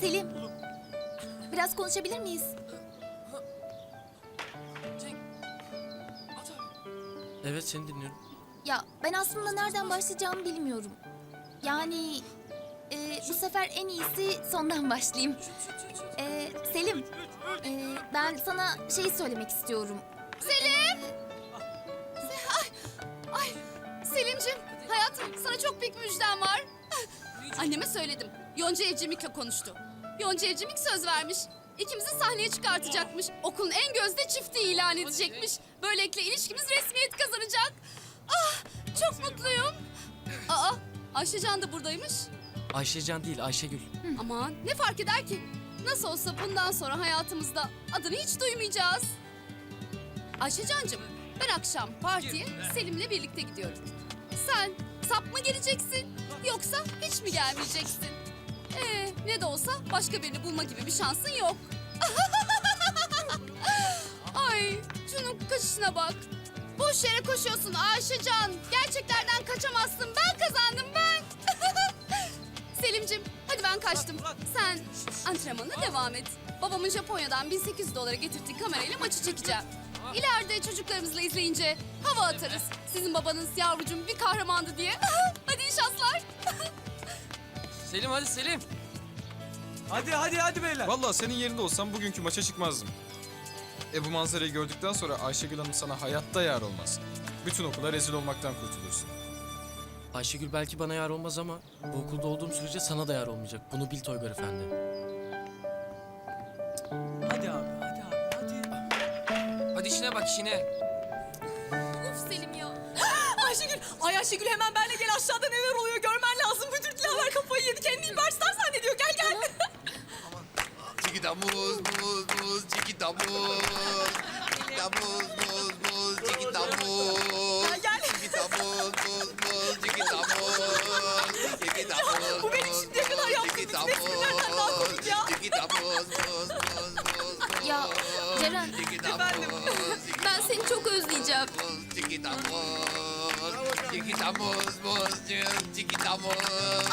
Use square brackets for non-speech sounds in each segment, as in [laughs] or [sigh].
Selim. Biraz konuşabilir miyiz? Evet seni dinliyorum. Ya ben aslında nereden başlayacağımı bilmiyorum. Yani e, bu sefer en iyisi sondan başlayayım. E, Selim, e, ben sana şey söylemek istiyorum. Selim! Ay, ay Selimcim hayatım sana çok büyük müjdem var. Anneme söyledim. Yonca Evcimik'le konuştu. Yonca Evcimik söz vermiş. İkimizi sahneye çıkartacakmış. Okulun en gözde çifti ilan edecekmiş. Böylelikle ilişkimiz resmiyet kazanacak. Ah çok mutluyum. Aa Ayşecan da buradaymış. Ayşecan değil Ayşegül. Aman ne fark eder ki? Nasıl olsa bundan sonra hayatımızda adını hiç duymayacağız. Ayşecancığım ben akşam partiye Selim'le birlikte gidiyorum. Sen sap mı geleceksin yoksa hiç mi gelmeyeceksin? Ee, ne de olsa başka birini bulma gibi bir şansın yok. [laughs] Ay şunun kaşışına bak. Boş yere koşuyorsun Ayşecan. Gerçeklerden kaçamazsın. Ben kazandım ben. [laughs] Selimcim hadi ben kaçtım. Sen antrenmanına devam et. Babamın Japonya'dan 1800 dolara getirdiği kamerayla maçı çekeceğim. İleride çocuklarımızla izleyince hava atarız. Sizin babanız yavrucum bir kahramandı diye. hadi iyi şanslar. [laughs] Selim hadi Selim. Hadi hadi hadi beyler. Vallahi senin yerinde olsam bugünkü maça çıkmazdım. E bu manzarayı gördükten sonra Ayşegül Hanım sana hayatta yar olmaz. Bütün okula rezil olmaktan kurtulursun. Ayşegül belki bana yar olmaz ama bu okulda olduğum sürece sana da yar olmayacak. Bunu bil Toygar Efendi. Hadi abi hadi abi hadi. Hadi işine bak işine. Selim ya. [gasps] Ayşegül, ay Ayşegül hemen benle gel aşağıda neler oluyor görmen lazım. Müdür Dilaver kafayı yedi. Kendini İlberstar zannediyor. Gel gel. Chiquita muz, muz, muz, chiquita muz. Chiquita muz, muz, muz, chiquita muz. Gel, gel. Chiquita muz, muz, muz, chiquita muz. Chiquita muz, bu benim şimdiye kadar yaptığım bütün esprilerden daha komik ya. Chiquita muz, muz, muz, muz, muz. Ya, Ceren. Chiquita Efendim? muz, chiquita Ben seni çok özleyeceğim. muz, chiquita muz. Chiquita muz, muz, chiquita muz.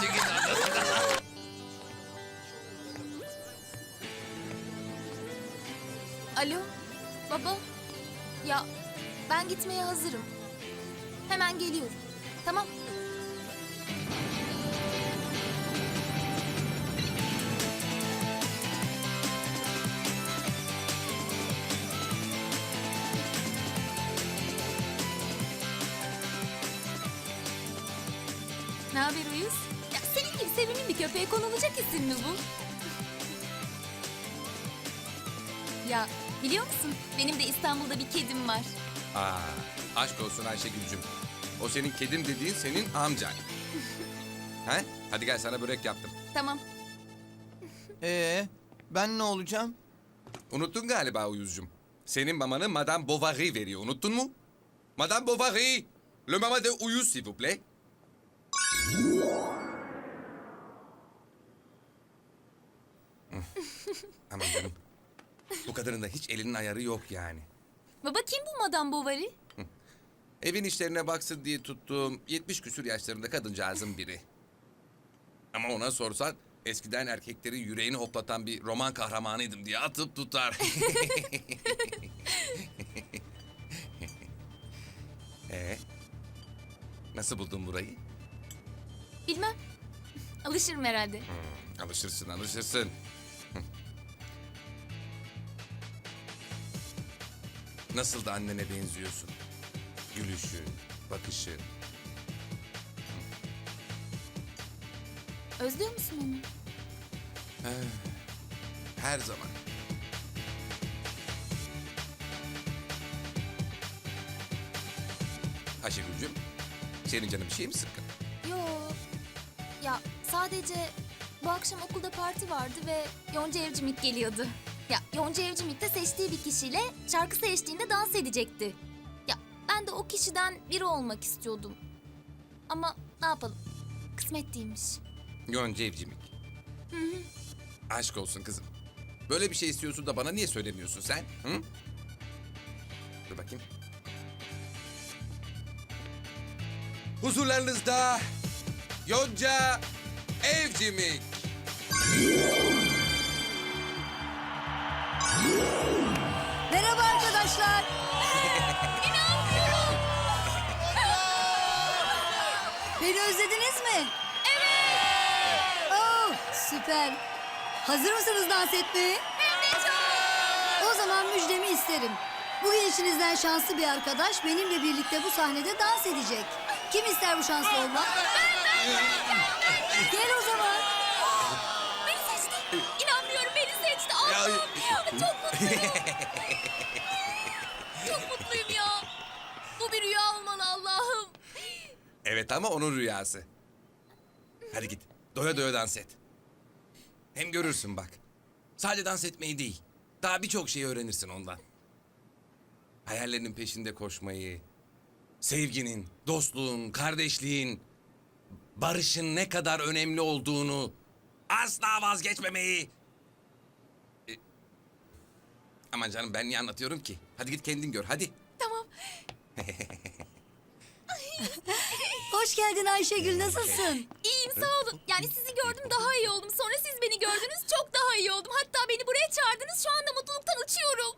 Chiquita muz. Alo, baba. Ya ben gitmeye hazırım. Hemen geliyorum. Tamam. Ne haber Uyuz? Ya senin gibi sevimli bir köpeğe konulacak isim mi bu? Ya biliyor musun? Benim de İstanbul'da bir kedim var. Aa, aşk olsun Ayşegül'cüm. O senin kedin dediğin senin amcan. He? Hadi gel sana börek yaptım. Tamam. Ee, ben ne olacağım? Unuttun galiba Uyuz'cum. Senin mamanı Madame Bovary veriyor. Unuttun mu? Madame Bovary. Le mama de Uyuz s'il vous plaît. Aman canım. Bu kadının da hiç elinin ayarı yok yani. Baba kim bu Madame Bovary? Evin işlerine baksın diye tuttuğum 70 küsür yaşlarında kadıncağızın biri. Ama ona sorsan eskiden erkeklerin yüreğini hoplatan bir roman kahramanıydım diye atıp tutar. [laughs] ee, nasıl buldun burayı? Bilmem. Alışırım herhalde. Alışırsın, alışırsın. Nasıl da annene benziyorsun. Gülüşün, bakışın. Özlüyor musun onu? Her zaman. Ayşegül'cüm, senin canın bir şey mi sıkkın? Yo. Ya sadece bu akşam okulda parti vardı ve Yonca Evcimik geliyordu. Ya Yonca Evcimik de seçtiği bir kişiyle şarkısı eşliğinde dans edecekti. Ya ben de o kişiden biri olmak istiyordum. Ama ne yapalım? Kısmet değilmiş. Yonca Evcimik. Aşk olsun kızım. Böyle bir şey istiyorsun da bana niye söylemiyorsun sen? Hı? Dur bakayım. Huzurlarınızda Yonca Evcimik. Merhaba arkadaşlar. Beni özlediniz mi? Evet. Oh, süper. Hazır mısınız dans etmeye? Çok. O zaman müjdemi isterim. Bugün içinizden şanslı bir arkadaş benimle birlikte bu sahnede dans edecek. Kim ister bu şanslı olmak? Gel o zaman. Allah'ım. Çok mutluyum. [laughs] Çok mutluyum ya. Bu bir rüya olmalı Allah'ım. Evet ama onun rüyası. Hadi git. Doya doya dans et. Hem görürsün bak. Sadece dans etmeyi değil. Daha birçok şey öğrenirsin ondan. Hayallerinin peşinde koşmayı, sevginin, dostluğun, kardeşliğin, barışın ne kadar önemli olduğunu, asla vazgeçmemeyi. E, aman canım ben niye anlatıyorum ki? Hadi git kendin gör hadi. Tamam. [laughs] Hoş geldin Ayşegül, nasılsın? İyiyim sağ olun. Yani sizi gördüm daha iyi oldum. Sonra siz beni gördünüz çok daha iyi oldum. Hatta beni buraya çağırdınız. Şu anda mutluluktan uçuyorum.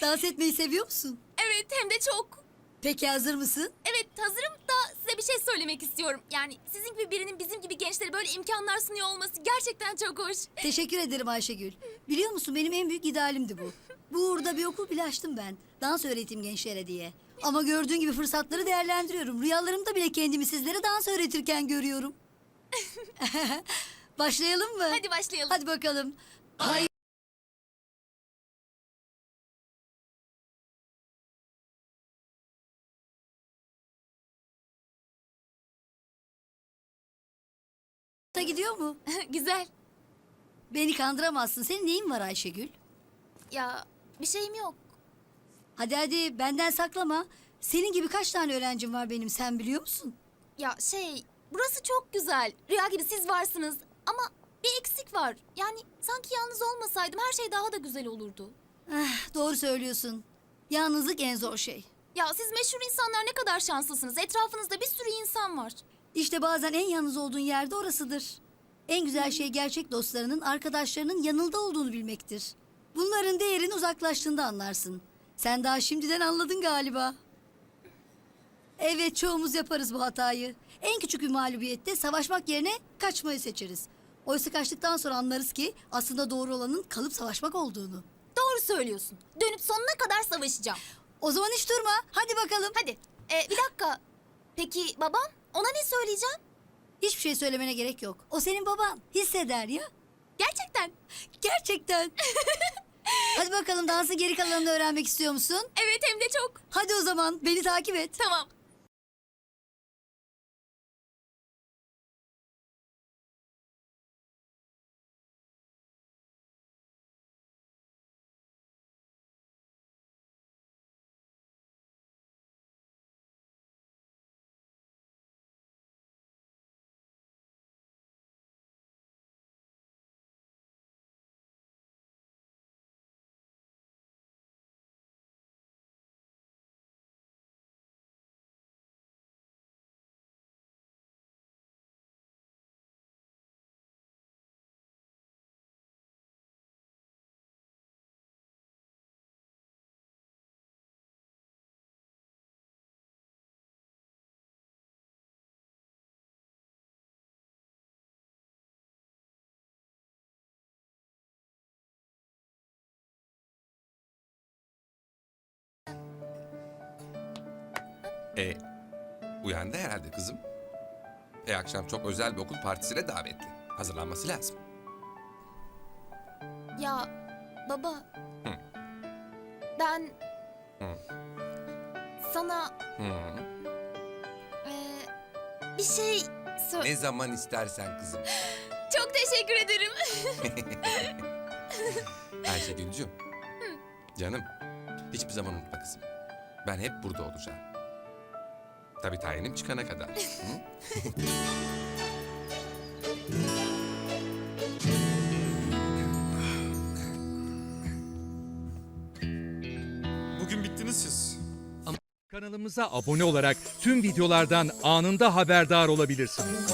Dans etmeyi seviyor musun? Evet hem de çok. Peki hazır mısın? Evet hazırım da size bir şey söylemek istiyorum. Yani sizin gibi birinin bizim gibi gençlere böyle imkanlar sunuyor olması gerçekten çok hoş. Teşekkür ederim Ayşegül. Biliyor musun benim en büyük idealimdi bu. Bu uğurda bir okul bile açtım ben. Dans öğreteyim gençlere diye. Ama gördüğün gibi fırsatları değerlendiriyorum. Rüyalarımda bile kendimi sizlere dans öğretirken görüyorum. [laughs] Başlayalım mı? Hadi başlayalım. Hadi bakalım. Ay. gidiyor mu? [laughs] Güzel. Beni kandıramazsın. Senin neyin var Ayşegül? Ya bir şeyim yok. Hadi hadi benden saklama. Senin gibi kaç tane öğrencim var benim sen biliyor musun? Ya şey burası çok güzel. Rüya gibi siz varsınız. Ama bir eksik var. Yani sanki yalnız olmasaydım her şey daha da güzel olurdu. Eh, doğru söylüyorsun. Yalnızlık en zor şey. Ya siz meşhur insanlar ne kadar şanslısınız. Etrafınızda bir sürü insan var. İşte bazen en yalnız olduğun yerde orasıdır. En güzel şey gerçek dostlarının, arkadaşlarının yanında olduğunu bilmektir. Bunların değerini uzaklaştığında anlarsın. Sen daha şimdiden anladın galiba. Evet çoğumuz yaparız bu hatayı. En küçük bir mağlubiyette savaşmak yerine kaçmayı seçeriz. Oysa kaçtıktan sonra anlarız ki aslında doğru olanın kalıp savaşmak olduğunu. Doğru söylüyorsun. Dönüp sonuna kadar savaşacağım. O zaman hiç durma. Hadi bakalım. Hadi. Ee, bir dakika. Peki babam? Ona ne söyleyeceğim? Hiçbir şey söylemene gerek yok. O senin baban. Hisseder ya. Gerçekten. Gerçekten. [laughs] Hadi bakalım dansın geri kalanını öğrenmek istiyor musun? Evet hem de çok. Hadi o zaman beni takip et. Tamam. E, uyandı herhalde kızım. E akşam çok özel bir okul partisine davetli. Hazırlanması lazım. Ya baba. Hı. Ben Hı. sana Hı. e, bir şey sö- Ne zaman istersen kızım. [gasps] Çok teşekkür ederim. [laughs] Ayşegül'cüm. Canım, hiçbir zaman unutma kızım. Ben hep burada olacağım. Tabii tayinim çıkana kadar. [laughs] Bugün bittiniz siz. Kanalımıza abone olarak tüm videolardan anında haberdar olabilirsiniz.